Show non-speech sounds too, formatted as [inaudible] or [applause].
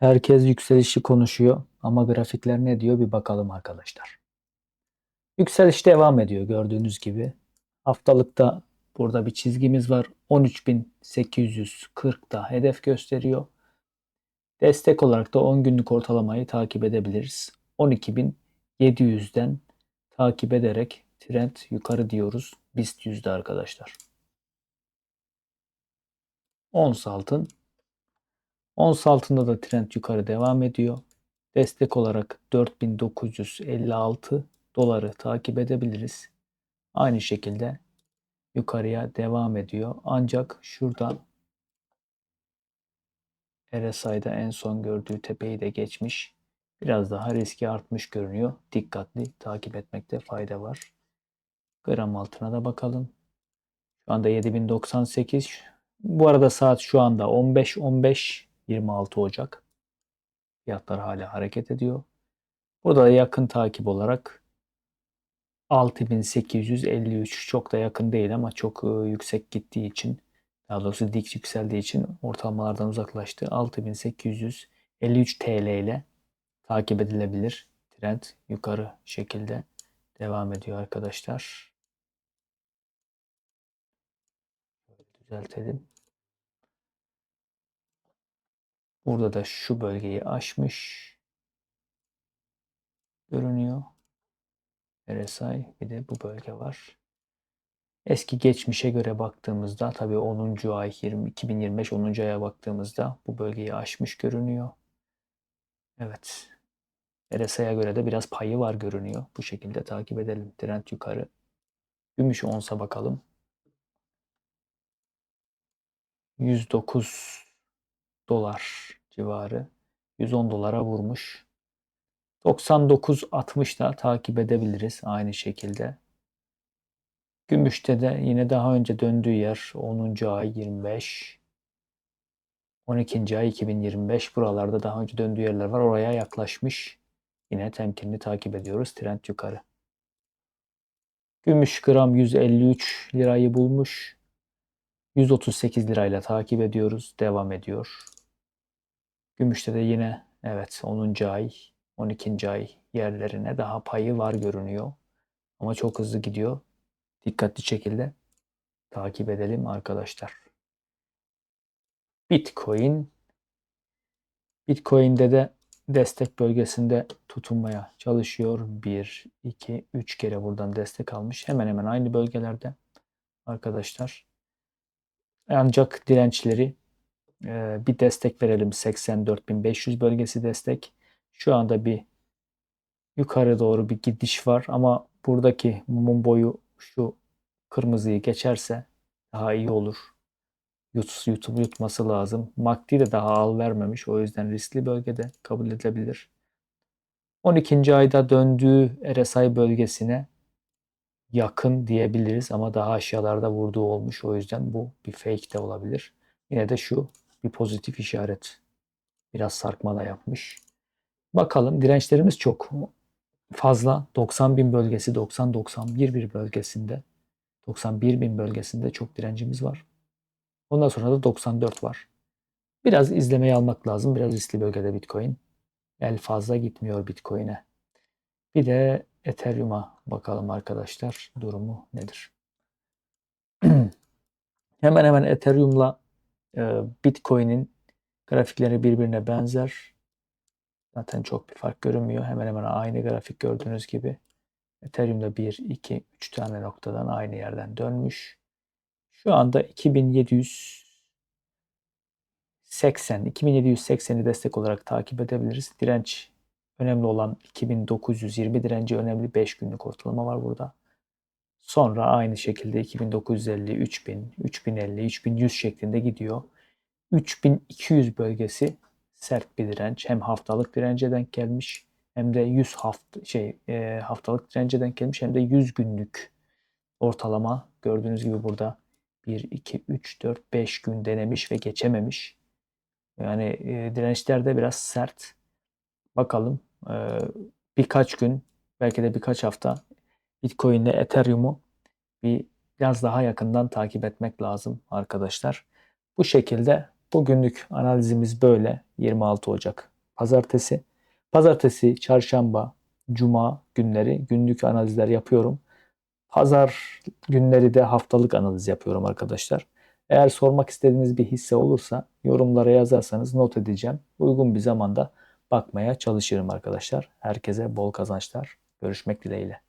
Herkes yükselişi konuşuyor ama grafikler ne diyor bir bakalım arkadaşlar. Yükseliş devam ediyor gördüğünüz gibi. Haftalıkta burada bir çizgimiz var. 13.840'da hedef gösteriyor. Destek olarak da 10 günlük ortalamayı takip edebiliriz. 12.700'den takip ederek trend yukarı diyoruz. BIST yüzde arkadaşlar. Ons altın Ons altında da trend yukarı devam ediyor. Destek olarak 4956 doları takip edebiliriz. Aynı şekilde yukarıya devam ediyor. Ancak şurada RSI'da en son gördüğü tepeyi de geçmiş. Biraz daha riski artmış görünüyor. Dikkatli takip etmekte fayda var. Gram altına da bakalım. Şu anda 7098. Bu arada saat şu anda 15.15. 26 Ocak. Fiyatlar hala hareket ediyor. Burada da yakın takip olarak 6853 çok da yakın değil ama çok e, yüksek gittiği için daha doğrusu dik yükseldiği için ortalamalardan uzaklaştı. 6853 TL ile takip edilebilir. Trend yukarı şekilde devam ediyor arkadaşlar. Düzeltelim. Burada da şu bölgeyi aşmış görünüyor. RSI bir de bu bölge var. Eski geçmişe göre baktığımızda tabii 10. ay 20, 2025 10. aya baktığımızda bu bölgeyi aşmış görünüyor. Evet. RSI'ye göre de biraz payı var görünüyor. Bu şekilde takip edelim. Trend yukarı. Gümüş onsa bakalım. 109 dolar civarı 110 dolara vurmuş. 99.60'da takip edebiliriz aynı şekilde. Gümüşte de yine daha önce döndüğü yer 10. ay 25 12. ay 2025 buralarda daha önce döndüğü yerler var. Oraya yaklaşmış. Yine temkinli takip ediyoruz. Trend yukarı. Gümüş gram 153 lirayı bulmuş. 138 lirayla takip ediyoruz. Devam ediyor. Gümüşte de yine evet 10. ay, 12. ay yerlerine daha payı var görünüyor. Ama çok hızlı gidiyor. Dikkatli şekilde takip edelim arkadaşlar. Bitcoin Bitcoin'de de destek bölgesinde tutunmaya çalışıyor. 1, 2, 3 kere buradan destek almış. Hemen hemen aynı bölgelerde arkadaşlar. Ancak dirençleri bir destek verelim. 84.500 bölgesi destek. Şu anda bir yukarı doğru bir gidiş var ama buradaki mum boyu şu kırmızıyı geçerse daha iyi olur. Yut, yutup yutması lazım. MACD de daha al vermemiş. O yüzden riskli bölgede kabul edilebilir. 12. ayda döndüğü RSI bölgesine yakın diyebiliriz ama daha aşağılarda vurduğu olmuş. O yüzden bu bir fake de olabilir. Yine de şu bir pozitif işaret. Biraz sarkma da yapmış. Bakalım dirençlerimiz çok fazla. 90 bin bölgesi 90-91 bir bölgesinde 91 bin bölgesinde çok direncimiz var. Ondan sonra da 94 var. Biraz izlemeyi almak lazım. Biraz riskli bölgede Bitcoin. El fazla gitmiyor Bitcoin'e. Bir de Ethereum'a bakalım arkadaşlar. Durumu nedir? [clears throat] hemen hemen Ethereum'la Bitcoin'in grafikleri birbirine benzer. Zaten çok bir fark görünmüyor. Hemen hemen aynı grafik gördüğünüz gibi. Ethereum'da 1, 2, 3 tane noktadan aynı yerden dönmüş. Şu anda 2780 2780'i destek olarak takip edebiliriz. Direnç önemli olan 2920 direnci önemli 5 günlük ortalama var burada. Sonra aynı şekilde 2950, 3000, 3050, 3100 şeklinde gidiyor. 3200 bölgesi sert bir direnç. Hem haftalık dirence denk gelmiş hem de 100 hafta şey e, haftalık dirence denk gelmiş hem de 100 günlük ortalama gördüğünüz gibi burada 1 2 3 4 5 gün denemiş ve geçememiş. Yani e, dirençler de biraz sert. Bakalım e, birkaç gün belki de birkaç hafta Bitcoin ile Ethereum'u bir biraz daha yakından takip etmek lazım arkadaşlar. Bu şekilde Bugünlük analizimiz böyle. 26 Ocak Pazartesi. Pazartesi, çarşamba, cuma günleri günlük analizler yapıyorum. Pazar günleri de haftalık analiz yapıyorum arkadaşlar. Eğer sormak istediğiniz bir hisse olursa yorumlara yazarsanız not edeceğim. Uygun bir zamanda bakmaya çalışırım arkadaşlar. Herkese bol kazançlar. Görüşmek dileğiyle.